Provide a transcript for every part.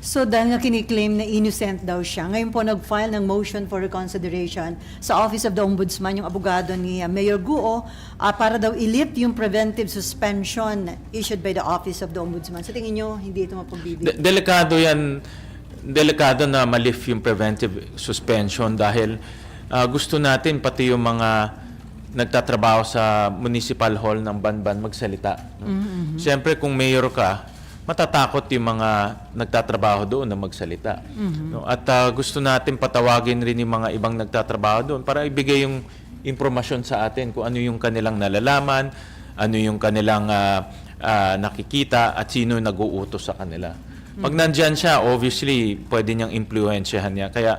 So dahil nga kiniklaim na innocent daw siya, ngayon po nag-file ng motion for reconsideration sa Office of the Ombudsman, yung abogado ni uh, Mayor Guo, ah, para daw ilift yung preventive suspension issued by the Office of the Ombudsman. Sa tingin nyo, hindi ito De- mapagbibig? delikado yan, delikado na malif yung preventive suspension dahil ah, gusto natin pati yung mga nagtatrabaho sa municipal hall ng Banban magsalita. no? Siyempre kung mayor ka, matatakot yung mga nagtatrabaho doon na magsalita. No? At ah, gusto natin patawagin rin yung mga ibang nagtatrabaho doon para ibigay yung impormasyon sa atin kung ano yung kanilang nalalaman, ano yung kanilang ah, ah, nakikita at sino yung nag-uutos sa kanila. Pag nandyan siya, obviously, pwede niyang impluensyahan niya. Kaya,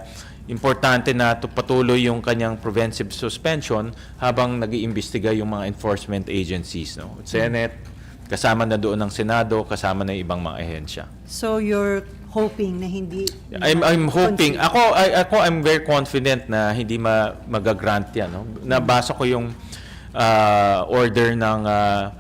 importante na to patuloy yung kanyang preventive suspension habang nag iimbestiga yung mga enforcement agencies. No? Senate, kasama na doon ng Senado, kasama na ibang mga ahensya. So you're hoping na hindi... I'm, I'm hoping, ako, I, ako I'm very confident na hindi ma, magagrant yan. No? Nabasa ko yung ah, order ng, ah,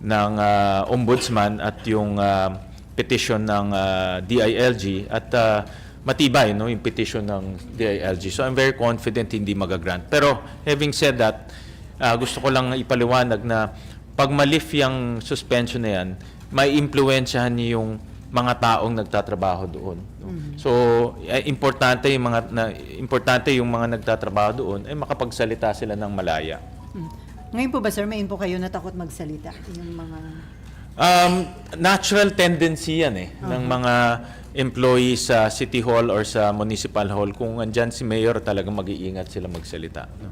ng ah, ombudsman at yung ah, petition ng ah, DILG at ah, matibay no, yung petition ng DILG. So I'm very confident hindi magagrant. Pero having said that, ah, gusto ko lang ipaliwanag na pag malif yung suspension na yan, may impluensyahan yung mga taong nagtatrabaho doon. no? So, eh, importante yung mga na, importante yung mga nagtatrabaho doon ay makapagsalita sila ng malaya. Mm. Ngayon po ba, sir, may info kayo na takot magsalita? Yung mga... Um, natural tendency yan eh ng mga employees sa city hall or sa municipal hall kung andyan si mayor talagang mag-iingat sila magsalita. no?